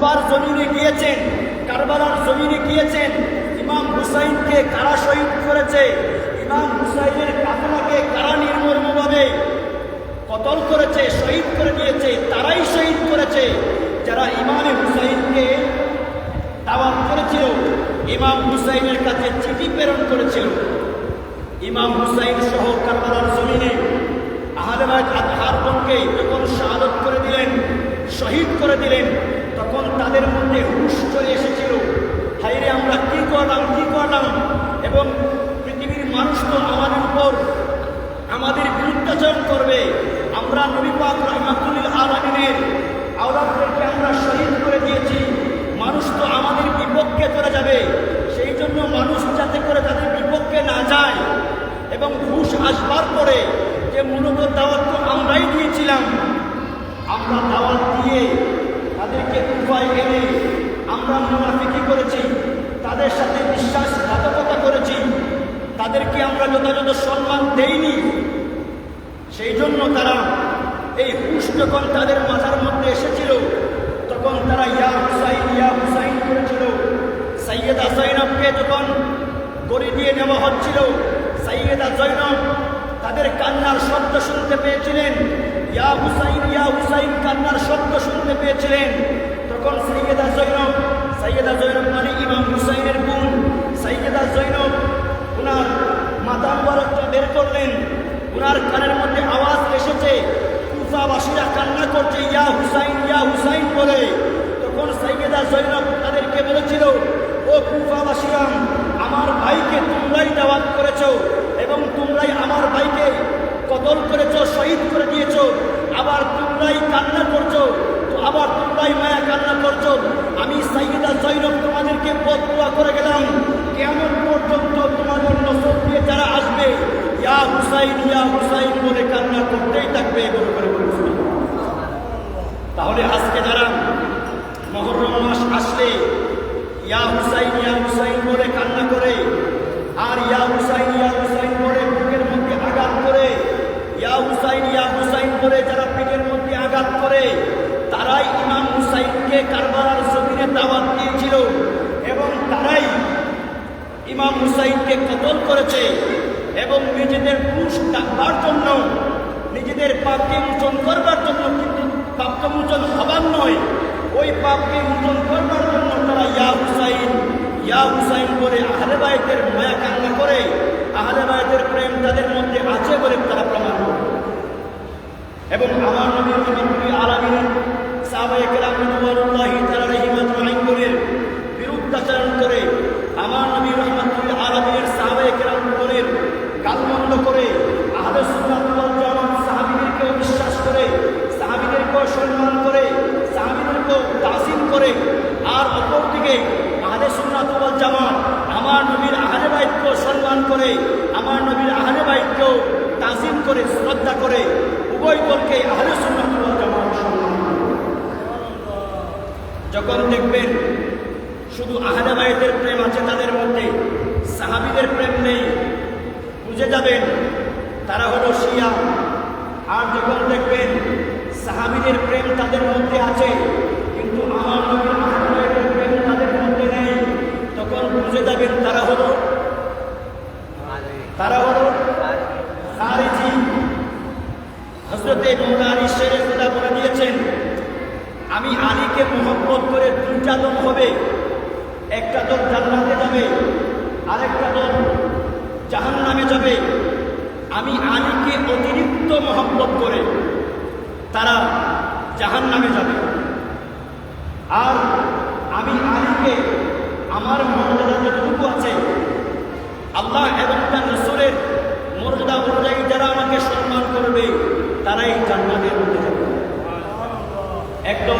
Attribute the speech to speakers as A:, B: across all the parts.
A: কুফার জমিনে গিয়েছেন, কারবালার জমিনে গিয়েছেন, ইমাম হুসাইনকে কারা শহীদ করেছে, ইমাম হুসাইনের কাফেলাকে কারা নির্মমভাবে কতল করেছে, শহীদ করে দিয়েছে, তারাই শহীদ করেছে, যারা ইমামে হুসাইনকে দাওয়াত করেছিল, ইমাম হুসাইনের কাছে চিঠি প্রেরণ করেছিল। ইমাম হুসাইন সহ কারবালার জমিনে আহলেবাদ আতহারগণকে যখন শাহাদত করে দিলেন, শহীদ করে দিলেন তাদের মধ্যে হুশ চলে এসেছিল। হাইরে আমরা কি করলাম কি করলাম? এবং পৃথিবীর মানুষ তো আমাদের উপর আমাদের বিরুদ্ধাচরণ করবে। আমরা নবী পাক রহমাতুল্লিল আলমিনের আওলাদদেরকে আমরা শহীদ করে দিয়েছি। মানুষ তো আমাদের বিপক্ষে চলে যাবে। সেই জন্য মানুষ যাতে করে তাদের বিপক্ষে না যায় এবং ঘুষ আসবার পরে যে মূলত দাওয়াত তো আমরাই দিয়েছিলাম, আমরা দাওয়াত দিয়ে তাদেরকে উপায় এনে আমরা মুনাফিকি করেছি, তাদের সাথে বিশ্বাসঘাতকতা করেছি, তাদেরকে আমরা যথাযথ সম্মান দেইনি। সেই জন্য তারা এই হুশ যখন তাদের মাথার মধ্যে এসেছিল, তখন তারা ইয়া হুসাইন ইয়া হুসাইন করেছিল। সৈয়দা জৈনবকে যখন গড়ি দিয়ে নেওয়া হচ্ছিল সৈয়দা জৈনব তাদের কান্নার শব্দ শুনতে পেয়েছিলেন। ইয়া হুসাইন ইয়া হুসাইন কান্নার শব্দ শুনতে পেয়েছিলেন। তখন সৈয়দা জৈনব সৈয়দা জৈনব মানে ইমাম হুসাইনের বোন। সৈয়দা জৈনব ওনার মাথা মুবারকটা বের করলেন। ওনার কানের মধ্যে আওয়াজ এসেছে কুফাবাসীরা কান্না করছে, ইয়া হুসাইন ইয়া হুসাইন বলে। তখন সাইয়েদা জৈনব তাদেরকে বলেছিল ও কুফাবাসীরা আমার ভাইকে তোমরাই দাওয়াত করেছ এবং তোমরাই আমার ভাইকে কতল করেছ শহীদ করে দিয়েছ আবার তোমরাই কান্না করছ তো আবার তোমরাই করছ আমি সাইয়েদা জৈনব তোমাদেরকে বদুয়া করে গেলাম। কেমন পর্যন্ত তোমাদের নসর দিয়ে যারা আসবে, ইয়া হুসাইন ইয়া হুসাইন বলে কান্না করতেই থাকবে এগুলো করে বলেছিল তাহলে আজকে যারা মহরম মাস আসলে, ইয়া হুসাইন ইয়া হুসাইন বলে কান্না করে, আর ইয়া হুসাইন ইয়া হুসাইন বলে বুকের মধ্যে আঘাত করে, ইয়া হুসাইন ইয়া হুসাইন বলে যারা পিঠের মধ্যে আঘাত করে তারাই ইমাম হুসাইনকে কারবালার জমিনে দাওয়াত দিয়েছিল এবং তারাই ইমাম হুসাইনকে কতল করেছে এবং নিজেদের পুষ ডাকবার জন্য, নিজেদের পাপকে মোচন করবার জন্য কিন্তু পাপকে মোচন হবার নয়। ওই পাপকে মোচন করবার জন্য তারা ইয়া হুসাইন ইয়া হুসাইন বলে আহলে বায়তের মায়া কান্না করে, আহলে বায়তের প্রেম তাদের মধ্যে আছে বলে তারা প্রমাণ করে। এবং আমার নবী রহমতুল্লাহ সাহাবায়ে কেরাম তাআলা আলাইহিম আজমাইনের বিরুদ্ধাচরণ করে আমার নবী রহমতুল্লাহ আলমিনের সাহাবায়ে কেরামগণের গালমন্দ করে আহলে সুন্নাত ওয়াল জামাত সাহাবীদেরকে বিশ্বাস করে সাহাবীদেরকেও সম্মান করে সাহাবীদেরকেও তাসিম করে, আর অপরদিকে আহলে সুন্নাত ওয়াল জামাত আমার নবীর আহলে বাইতকেও সম্মান করে, আমার নবীর আহলে তাসিম করে, শ্রদ্ধা করে, উভয় দলকে আহলে সুন্নাত ওয়াল জামাত সম্মান। যখন দেখবেন শুধু আহলেবাইদের প্রেম আছে তাদের মধ্যে, সাহাবীদের প্রেম নেই, বুঝে যাবেন তারা হলো শিয়া। আর যখন দেখবেন সাহাবীদের প্রেম তাদের মধ্যে আছে, কিন্তু আমার নবীর আহলে প্রেম তাদের মধ্যে নেই, তখন বুঝে যাবেন তারা হলো তারা হলো হজরতে মৌলা আলী শেরে খুদা বলে দিয়েছেন আমি আলীকে মোহব্বত করে দুইটা দল হবে। একটা দল জান্নাতে যাবে, আরেকটা দল জাহান নামে যাবে। আমি আলীকে অতিরিক্ত মহব্বত করে তারা জাহান নামে যাবে। আর আমি আলীকে আমার মর্যাদা যতটুকু আছে, আল্লাহ এবং তার রসুলের মর্যাদা অনুযায়ী যারা আমাকে সম্মান করবে, তারাই জান্নাতের মধ্যে যাবে। একদম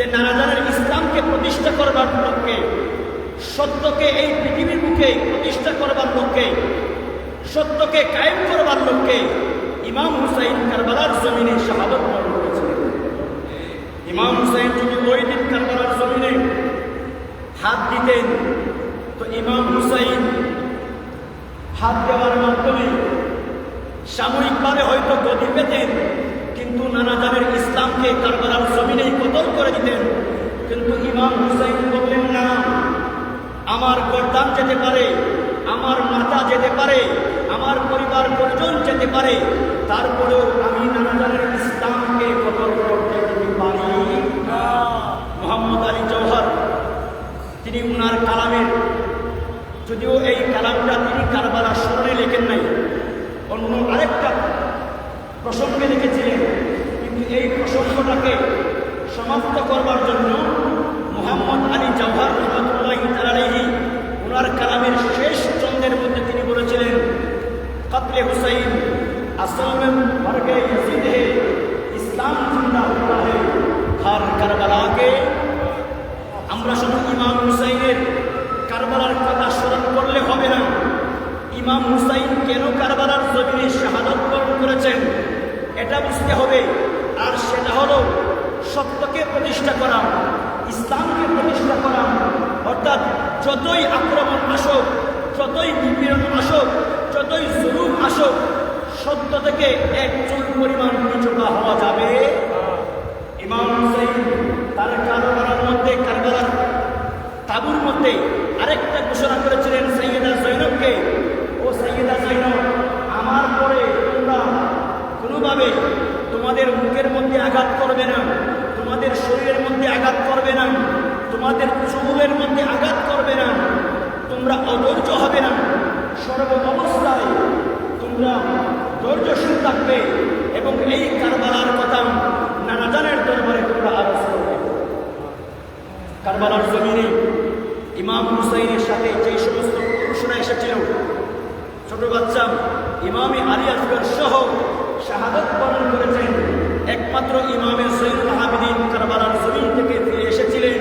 A: যে নারাজানের ইসলামকে প্রতিষ্ঠা করবার লক্ষ্যে, সত্যকে এই পৃথিবীর মুখে প্রতিষ্ঠা করবার লক্ষ্যে, সত্যকে কায়েম করবার লক্ষ্যে ইমাম হুসাইন কারবালার জমিনে শাহাদত বরণ করেছিলেন। ইমাম হুসাইন যদি ওই দিন কারবালার জমিনে হাত দিতেন, তো ইমাম হুসাইন হাত দেওয়ার মাধ্যমে সাময়িকভাবে হয়তো গতি পেতেন কিন্তু নানা নানাজানের ইসলামকে কারবালার জমিনেই কতল করে দিতেন। কিন্তু ইমাম হুসাইন বললেন, না, আমার গরদান যেতে পারে, আমার মাতা যেতে পারে, আমার পরিবার পরিজন যেতে পারে, তারপরেও আমি নানা নানাজানের ইসলামকে কতল করতে পারি মোহাম্মদ আলী জওহার তিনি উনার কালামের, যদিও এই কালামটা তিনি কারবালার স্মরণে লেখেন নাই, অন্য আরেকটা প্রসঙ্গে লিখেছিলেন এই প্রসঙ্গটাকে সমাপ্ত করবার জন্য মোহাম্মদ আলী জাভার রহমতুল্লাহ তালাহি ওনার কালামের শেষ চন্দ্রের মধ্যে তিনি বলেছিলেন, কাতলে হুসাইন আসল তার কারবালার মধ্যে কারবালার তাবুর মধ্যে আরেকটা ঘোষণা করেছিলেন সৈয়দা জৈনবকে। ও সৈয়দা জৈনব, আমার পরে তোমরা কোনোভাবে তোমাদের মুখের মধ্যে আঘাত করবে না, তোমাদের শরীরের মধ্যে আঘাত করবে না, তোমাদের চুলের মধ্যে আঘাত করবে না, তোমরা অধৈর্য হবে না। সর্ব অবস্থায় তোমরা ধৈর্যশীল থাকবে এবং এই কারবালার কথা নানাজানের দরবারে তোমরা করবে কারবালার জমিনে ইমাম হুসাইনের সাথে যে সমস্ত পুরুষরা এসেছিল, ছোট বাচ্চা ইমামে আলী আসগর সহ শাহাদত বরণ করেছেন। একমাত্র ইমামে সৈনুল আবিদিন কারবালার জমিন থেকে ফিরে এসেছিলেন।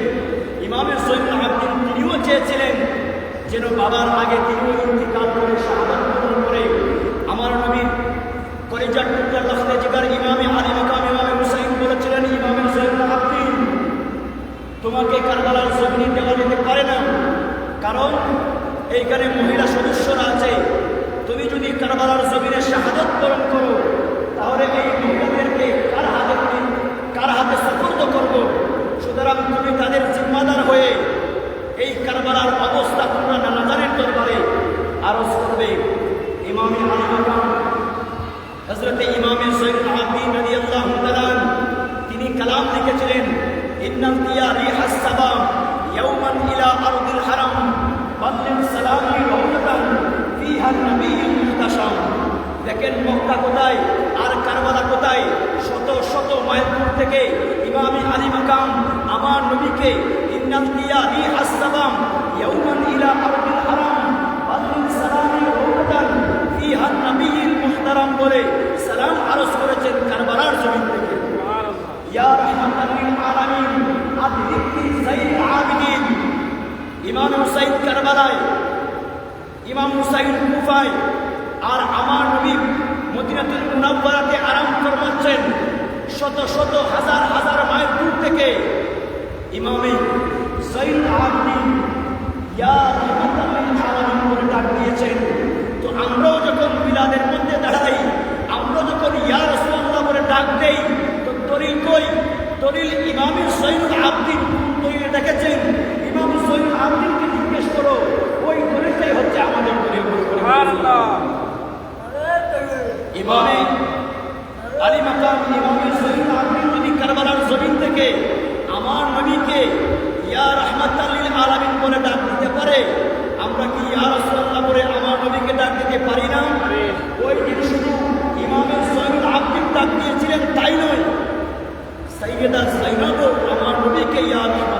A: ইমামে সৈনুল আবিদিন তিনিও চেয়েছিলেন যেন বাবার আগে তিনিও ইন্তিকাল করে শাহাদত বরণ করে। আমার নবীর কলিজার টুকরা জিগার ইমামে আলী তোমাকে কারবালার জমিনে দেওয়া যেতে পারে না। কারণ এইখানে মহিলা সদস্যরা আছে তুমি যদি কারবালার জমিনে শাহাদত বরণ করো তাহলে এই মহিলাদেরকে কার হাতে তুমি কার হাতে সুপর্দ করব সুতরাং তুমি তাদের জিম্মাদার হয়ে এই কারবালার অবস্থা তোমরা নানাজানের দরবারে আরজ করবে ইমামে আলিমাকাম হজরতে ইমামে সৈয়দ আবিন রাজি আল্লাহ তিনি কালাম লিখেছিলেন ইন্নাল দিয়া রিহাস সাবা ইয়াওমান ইলা আরদিল হারাম বাল্লিন সালামি রওনাতান ফিহা নবিয়্যুন মুহতাশাম দেখেন মক্কা কোথায় আর কারবালা কোথায় শত মাইল দূর থেকে ইমামে আলী মাকাম আমার নবীকে রিহাস সাবা ইয়াওমান ইলা আরদিল হারাম বাল্লিন সালামি রওনাতান ফিহা নবিয়্যুল মুহতারাম বলে সালাম আরজ করেছেন কারবালার জমিন থেকে। ইয়া রাহমাতাল লিল আলামিন আদরিকি সাইয়্যিদ আবিদিন ইমাম হুসাইন কারবালায় ইমাম হুসাইন কুফায় আর আমার নবী মদিনাতুল মুনাওয়ারাতে আরাম ফরমাচ্ছেন। শত শত হাজার হাজার মাইল দূর থেকে ইমামে সাইয়্যিদ আবিদিন ইয়া বলে ডাক দিয়েছেন। তো আমরাও যখন মিলাদের মধ্যে দাঁড়াই আমরা যখন ইয়া রাসূলুল্লাহ বলে ডাক দেই তো দলিল কই? দলিল ইমামে সৈয়দ আবদিন দলিল দেখেছেন? ইমাম সৈয়দ আবদিনকে জিজ্ঞেস করো ওই দলিলটাই হচ্ছে আমাদের দলিল ইমামে আলী মাকাম ইমামে সৈয়দ আবদিন যদি কারবালার জমিন থেকে আমার নবীকে ইয়া রাহমাতাল্লিল আলামিন বলে ডাক দিতে পারে। আমরা কি ইয়া রাসূলুল্লাহ বলে আমার নবীকে ডাক দিতে পারি না? ওই দিন শুধু ইমামে সৈয়দ আবদিন ডাক দিয়েছিলেন, তাই নয়। সৈয়দা সাইনাবও আমার নবীকে ইয়া রাহমাতাল্লিল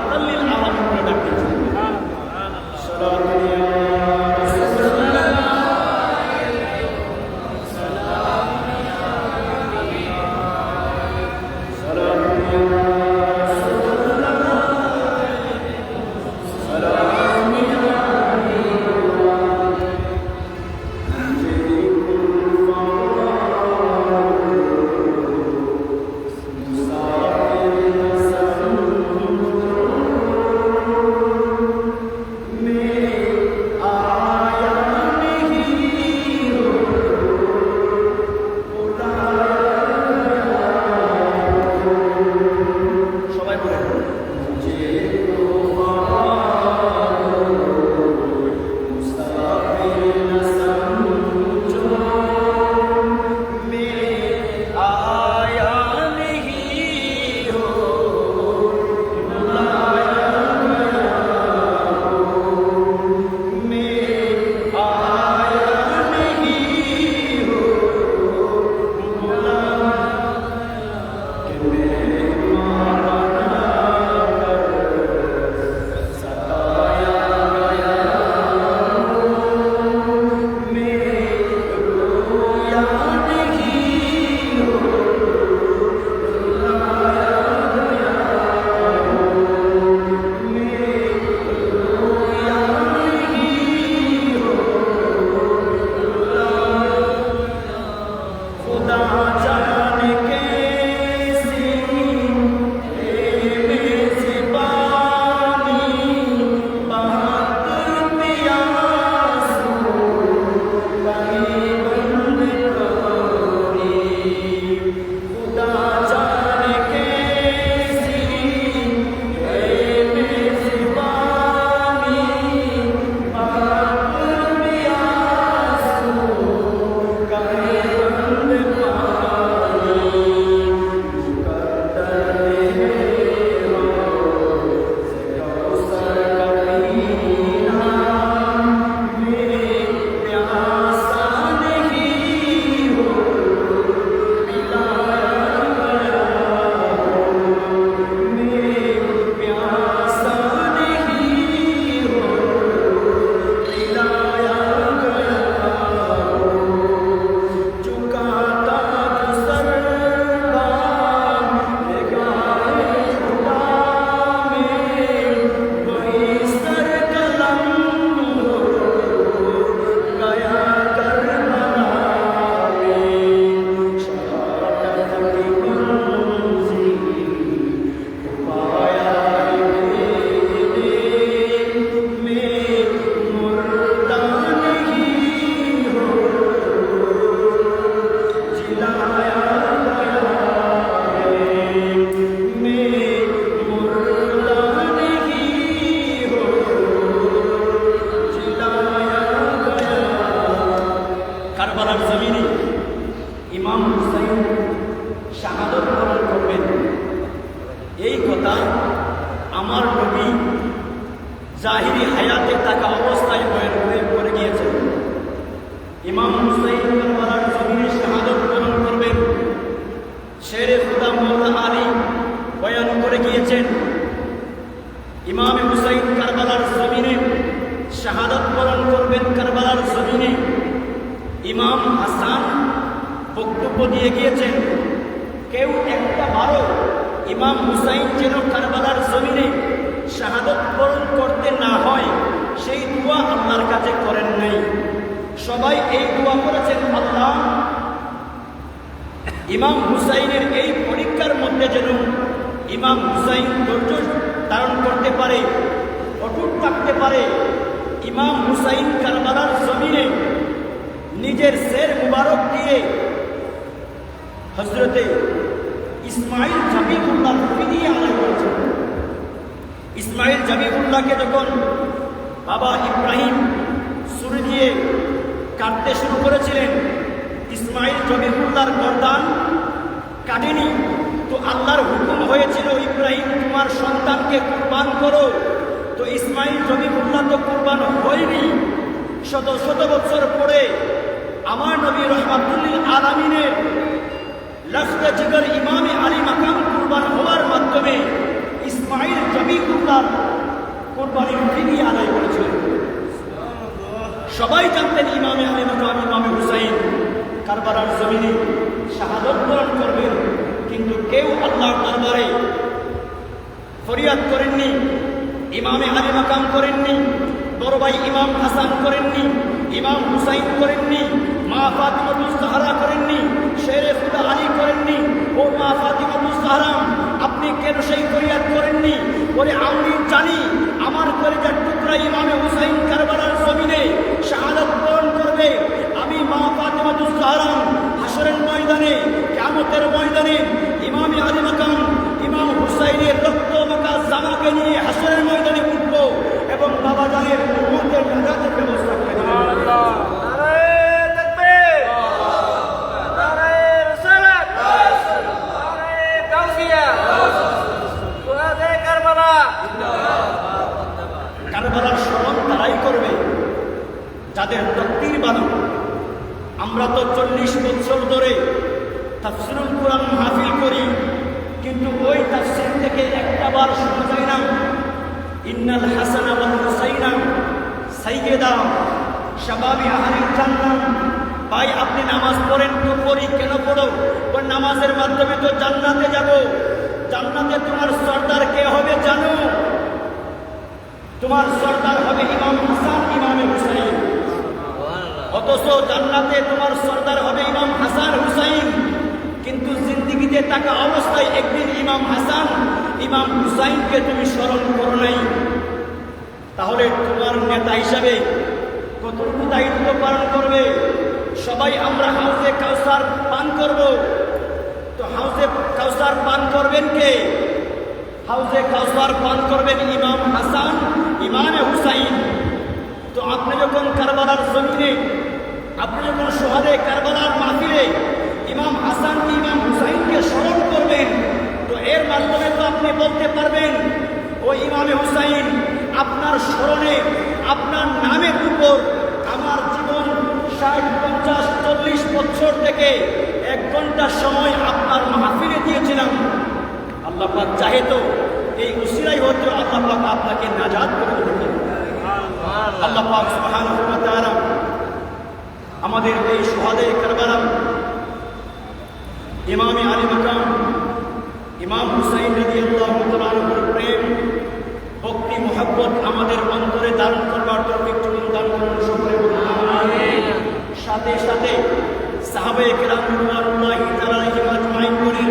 A: খুদা মৌলা আলী বয়ান করে গিয়েছেন। ইমাম হুসাইন কারবালার জমিনে শাহাদত বরণ করবেন কারবালার জমিনে। ইমাম হাসান বক্তব্য দিয়ে গিয়েছেন, কেউ একটা বারো ইমাম হুসাইন যেন কারবালার জমিনে শাহাদত বরণ করতে না হয়, সেই দোয়া আল্লাহর কাছে করেন নাই। সবাই এই দোয়া করেছেন, আল্লাহ ইমাম হুসাইনের এই পরীক্ষার মধ্যে যেন ইমাম হুসাইন ধৈর্য ধারণ করতে পারে অটুট থাকতে পারে, ইমাম হুসাইন কারবালার জমিনে নিজের শের মুবারক দিয়ে হজরতে ইসমাইল জাবিবুল্লাহ ফিরিয়ে আনা হয়েছে ইসমাইল জাবিবুল্লাহকে যখন বাবা ইব্রাহিম সুর দিয়ে কাটতে শুরু করেছিলেন ইসমাইল জবিবুল্লাহর গরদান কাটেনি, তো আল্লাহর হুকুম হয়েছিল, ইব্রাহিম, তোমার সন্তানকে কুরবান করো। তো ইসমাইল জবিবুল্লাহ তো কুরবান হয়নি, শত শত বছর পরে আমার নবী রহমাতুল্লিল আলমিনের লফতে জিগর ইমামে আলী মাকাম কুরবান হওয়ার মাধ্যমে ইসমাইল জবিবুল্লাহ কোরবানি ফিরিয়ে আদায় করেছিলেন সবাই জানতেন ইমামে আলী মাকাম, ইমামে হুসাইন। কারবালার জমিনে শাহাদত বরণ করবেন, কিন্তু কেউ আল্লাহর দরবারে ফরিয়াদ করেননি, ইমামে আলী মাকাম করেননি বড় ভাই ইমাম হাসান করেননি, ইমাম হুসাইন করেননি, মা ফাতিমা মুস্তাহারা করেননি, শেরে খুদা আলী করেননি, ও মা ফাতিমা মুস্তাহারাম আপনি কেন সেই ফরিয়াদ করেননি? বলে, আমি জানি আমার কলেজার টুকরা ইমামে হুসাইন কারবালার জমিনে শাহাদত বরণ করবে। ফাতিমা মুস্তাহারাম হাসরের ময়দানে কেমতের ময়দানে ইমামে আলী মাকাম, ইমাম হুসাইনের রক্ত মাকা জামাকে নিয়ে হাসরের ময়দানে উঠব এবং বাবা জানের চল্লিশ বছর ধরে তাফসিরুল কোরআন মাহফিল করি, কিন্তু ওই তাফসির থেকে একটা বার শোনা যায় না। ইন্নাল হাসানা ওয়াল হুসাইনা সাইয়্যিদা শাবাবি আহলিল জান্নাহ। ভাই, আপনি নামাজ পড়েন তো পড়ি, কেন পড়ো? ওই নামাজের মাধ্যমে তো জান্নাতে যাব। জান্নাতে তোমার সর্দার কে হবে জানো? তোমার সর্দার হবে ইমাম অথচ জান্নাতে তোমার সর্দার হবে ইমাম হাসান হুসাইন। কিন্তু জিন্দিগিতে থাকা অবস্থায় একদিন ইমাম হাসান, ইমাম হুসাইনকে তুমি স্মরণ করো নাই। তাহলে তোমার নেতা হিসাবে কতটুকু দায়িত্ব পালন করবে? সবাই আমরা হাউসে কাউসার পান করব। তো হাউসে কাউসার পান করবেন কে? হাউসে কাউসার পান করবেন ইমাম হাসান, ইমামে হুসাইন। তো আপনি যখন কারবালার জমিনে আপনি যখন সোহাদে কারবালার মাহফিলে ইমাম হাসান, ইমাম হুসাইনকে স্মরণ করবেন, তো এর মাধ্যমে তো আপনি বলতে পারবেন, ও ইমামে হুসাইন, আপনার স্মরণে, আপনার নামের উপর আমার জীবন ষাট, পঞ্চাশ, চল্লিশ বছর থেকে এক ঘণ্টার সময় আপনার মাহফিলে দিয়েছিলাম। আল্লাহ পাক চাহে তো এই উসিরাই হচ্ছে আল্লাহ আপনাকে নাজাদ করে দেবেন আল্লাহ পাক আমাদের এই সোহাদে কারবালা ইমামে আলী মাকাম, ইমাম হুসাইন রাদিয়াল্লাহু তাআলার প্রেম, ভক্তি, মোহাব্বত আমাদের অন্তরে ধারণ করবার তৌফিক চুন দান করুন সকলে সাথে সাথে সাহাবে কেরাম আলাইহিম আজমাইন করে